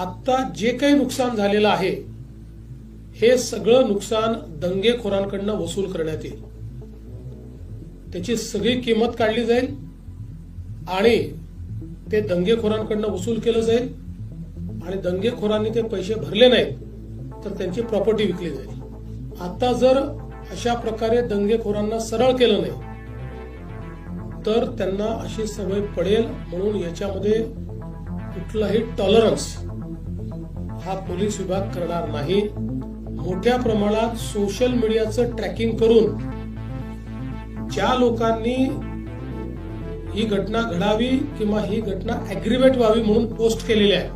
आत्ता जे काही नुकसान झालेलं आहे हे सगळं नुकसान दंगेखोरांकडनं वसूल करण्यात येईल. त्याची सगळी किंमत काढली जाईल आणि ते दंगेखोरांकडनं वसूल केलं जाईल आणि दंगेखोरांनी ते पैसे भरले नाहीत तर त्यांची प्रॉपर्टी विकली जाईल. आता जर अशा प्रकारे दंगेखोरांना सरळ केलं नाही तर त्यांना अशी सवय पडेल म्हणून याच्यामध्ये कुठलाही टॉलरन्स हा पोलीस विभाग करणार नाही. मोठ्या प्रमाणात सोशल मीडियाचं ट्रॅकिंग करून ज्या लोकांनी ही घटना घडावी किंवा ही घटना अग्रिवेट व्हावी म्हणून पोस्ट केलेली आहे.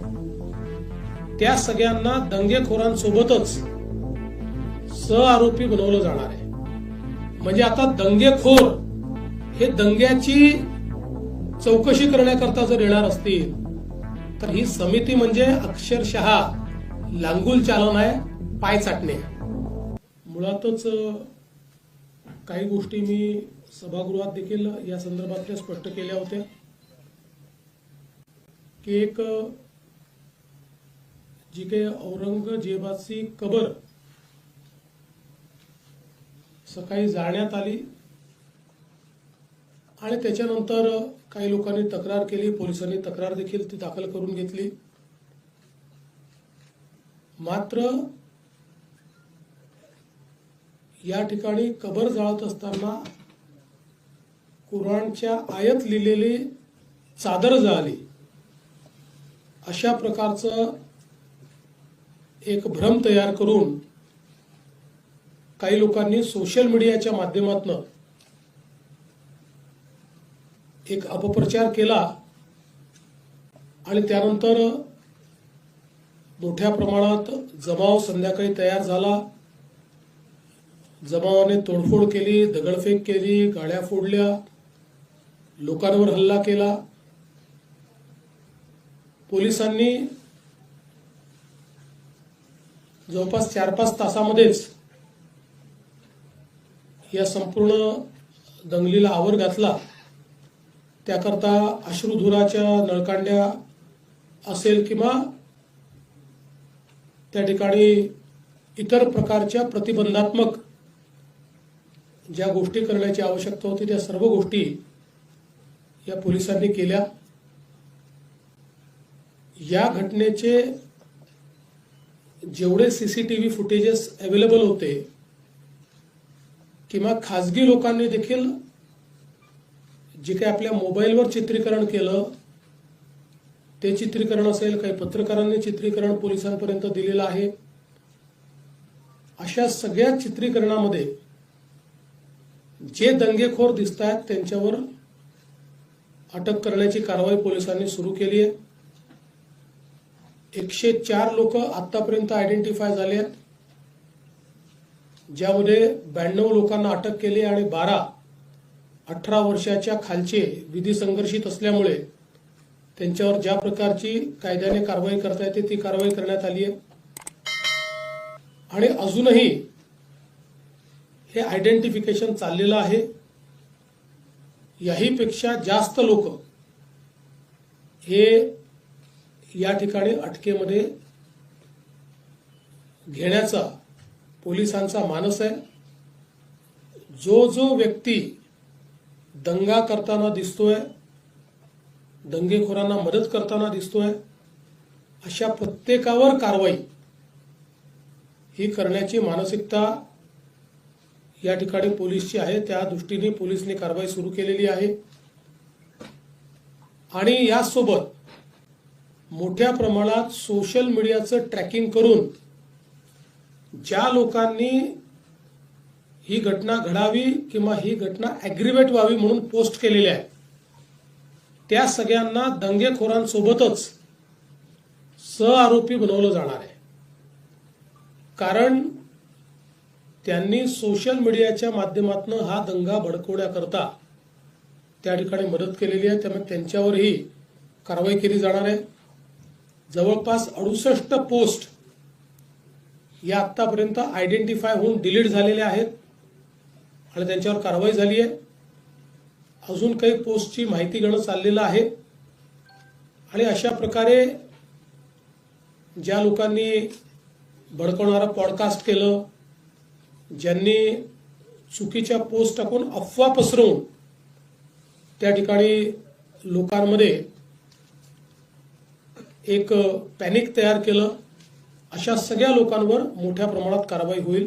त्या सगळ्यांना दंगेखोरांसोबतच स आरोपी बनवलं जाणार आहे. म्हणजे आता दंगेखोर हे दंग्याची चौकशी करण्याकरता जर येणार असतील तर ही समिती म्हणजे अक्षरशः लांगुल चालन आहे पाय चाटणे. मुळातच काही गोष्टी मी सभागृहात देखील या संदर्भातल्या स्पष्ट केल्या होत्या. की एक जी काही औरंगजेबाची कबर सकाळी जाळण्यात आली. आणि त्याच्यानंतर काही लोकांनी तक्रार केली पोलिसांनी तक्रार देखील ती दाखल करून घेतली. मात्र या ठिकाणी कबर जाळत असताना कुराणच्या आयत लिहिलेली चादर जाळली. अशा प्रकारचं एक भ्रम तयार करून काही लोकांनी सोशल मीडियाच्या माध्यमातून एक अपप्रचार केला आणि त्यानंतर मोठ्या प्रमाणात जमाव संध्याकाळी तयार झाला. जमावाने तोडफोड केली दगडफेक केली गाड्या फोडल्या लोकांवर हल्ला केला. पोलिसांनी जवळपास चार पाच तासामध्येच या संपूर्ण दंगलीला आवर घातला. त्याकरता अश्रुधुराच्या नळकांड्या असेल किंवा त्या ठिकाणी इतर प्रकारच्या प्रतिबंधात्मक ज्या गोष्टी करण्याची आवश्यकता होती त्या सर्व गोष्टी या पोलिसांनी केल्या. या घटनेचे जेवढे सीसीटीव्ही फुटेजेस अवेलेबल होते किंवा खाजगी लोकांनी देखील जे काही आपल्या मोबाईलवर चित्रीकरण केलं ते चित्रीकरण असेल काही पत्रकारांनी चित्रीकरण पोलिसांपर्यंत दिलेलं आहे. अशा सगळ्या चित्रीकरणामध्ये जे दंगेखोर दिसत आहेत त्यांच्यावर अटक करण्याची कारवाई पोलिसांनी सुरू केली आहे. एकशे चार लोक आतापर्यंत आयडेंटिफाय झाले आहेत ज्यामध्ये ब्याण्णव लोकांना अटक केली आणि बारा अठरा वर्षाच्या खालचे विधी संघर्षित असल्यामुळे त्यांच्यावर ज्या प्रकारची कायद्याने कारवाई करता येते ती कारवाई करण्यात आली आहे. आणि अजूनही हे आयडेंटिफिकेशन चाललेलं आहे. याहीपेक्षा जास्त लोक हे या ठिकाणी अटकेमध्ये घेण्याचा पोलिसांचा मानस आहे. जो जो व्यक्ती दंगा करताना दिसतोय दंगेखोरांना मदत करताना दिसतोय अशा प्रत्येकावर कारवाई ही करण्याची मानसिकता या ठिकाणी पोलीसची आहे. त्या दृष्टीने पोलिसने कारवाई सुरू केलेली आहे. आणि यासोबत मोठ्या प्रमाणात सोशल मीडियाचं ट्रॅकिंग करून ज्या लोकांनी ही घटना घडावी किंवा ही घटना अग्रिवेट व्हावी म्हणून पोस्ट केलेली आहे. त्या सगळ्यांना दंगेखोरांसोबतच स आरोपी बनवलं जाणार आहे. कारण त्यांनी सोशल मीडियाच्या माध्यमातून हा दंगा भडकवण्याकरता त्या ठिकाणी मदत केलेली आहे. त्यामुळे त्यांच्यावरही कारवाई केली जाणार आहे. जवळपास अडुसष्ट पोस्ट या आतापर्यंत आयडेंटिफाय होऊन डिलीट झालेल्या आहेत. आणि त्यांच्यावर कारवाई झाली आहे. अजून काही पोस्टची माहिती घेणं चाललेलं आहे. आणि अशा प्रकारे ज्या लोकांनी भडकवणारं पॉडकास्ट केलं ज्यांनी चुकीच्या पोस्ट टाकून अफवा पसरवून त्या ठिकाणी लोकांमध्ये एक पॅनिक तयार केलं अशा सगळ्या लोकांवर मोठ्या प्रमाणात कारवाई होईल.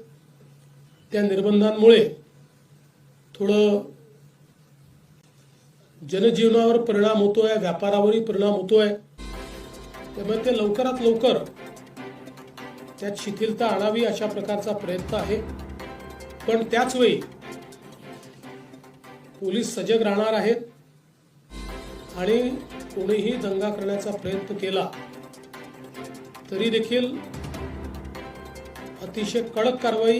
त्या निर्बंधांमुळे थोडं जनजीवनावर परिणाम होतोय व्यापारावरही परिणाम होतोय. त्यामुळे ते लवकरात लवकर त्यात शिथिलता आणावी अशा प्रकारचा प्रयत्न आहे. पण त्याच वेळी पोलीस सजग राहणार आहेत आणि कोणीही दंगा करण्याचा प्रयत्न केला तरी देखील अतिशय कडक कारवाई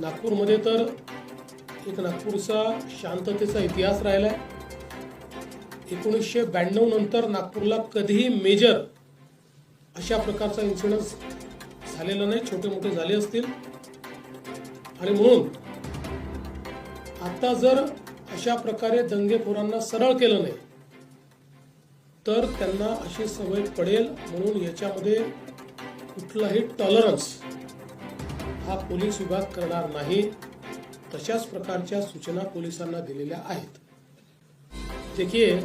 नागपूरमध्ये तर एक नागपूरचा शांततेचा इतिहास राहिलाय. एकोणीसशे ब्याण्णव नंतर नागपूरला कधीही मेजर अशा प्रकारचा इन्सिडन्स झालेला नाही. छोटे मोठे झाले असतील. आणि म्हणून आता जर अशा प्रकारे दंगेखोरांना सरळ केलं नाही तर त्यांना अशी सवय पडेल. म्हणून याच्यामध्ये कुठलाही टॉलरन्स हा पोलीस विभाग करणार नाही, तशाच प्रकारच्या सूचना पोलिसांना दिलेल्या आहेत. देखिए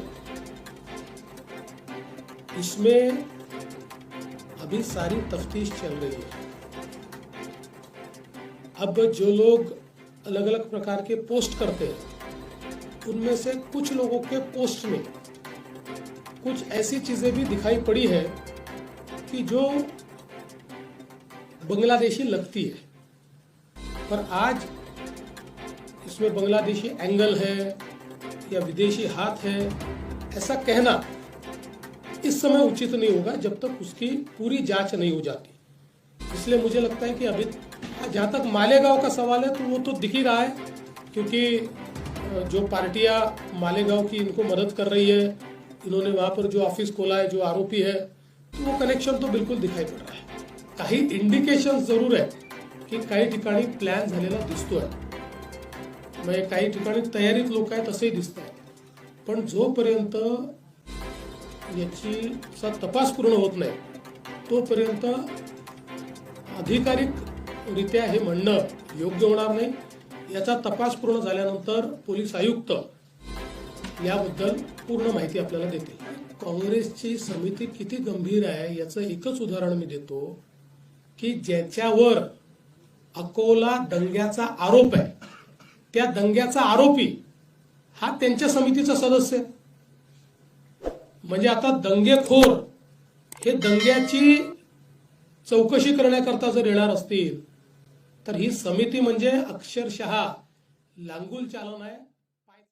इसमें अभी सारी तफ्तीश चल रही है अब जो लोग अलग अलग प्रकार के पोस्ट करते हैं, उनमें से कुछ लोगों के पोस्ट में कुछ ऐसी चीज़ें भी दिखाई पड़ी है कि जो बांग्लादेशी लगती है। पर आज इसमें बांग्लादेशी एंगल है या विदेशी हाथ है, ऐसा कहना इस समय उचित नहीं होगा जब तक उसकी पूरी जाँच नहीं हो जाती। इसलिए मुझे लगता है कि अभी जहाँ तक मालेगांव का सवाल है तो वो तो दिख ही रहा है, क्योंकि जो पार्टियाँ मालेगांव की इनको मदद कर रही है, इन्होंने वहाँ पर जो ऑफ़िस खोला है, जो आरोपी है तो वो कनेक्शन तो बिल्कुल दिखाई पड़ रहा है। कहीं इंडिकेशन ज़रूर आहे की काही ठिकाणी प्लॅन झालेला दिसतोय. म्हणजे काही ठिकाणी तयारीत लोक आहेत असंही दिसत आहे पण जोपर्यंत याची तपास पूर्ण होत नाही तोपर्यंत अधिकारिकरित्या हे म्हणणं योग्य होणार नाही. याचा तपास पूर्ण झाल्यानंतर पोलीस आयुक्त याबद्दल पूर्ण माहिती आपल्याला देतील. काँग्रेसची समिती किती गंभीर आहे याचं एकच उदाहरण मी देतो की ज्याच्यावर अकोला दंग्याचा आरोप आहे. त्या दंग्याचा आरोपी हा त्यांच्या समितीचा सदस्य. म्हणजे आता दंगेखोर हे दंग्याची चौकशी करण्याकरता जर येणार असतील तर ही समिती म्हणजे अक्षरशः लांगूल चालन आहे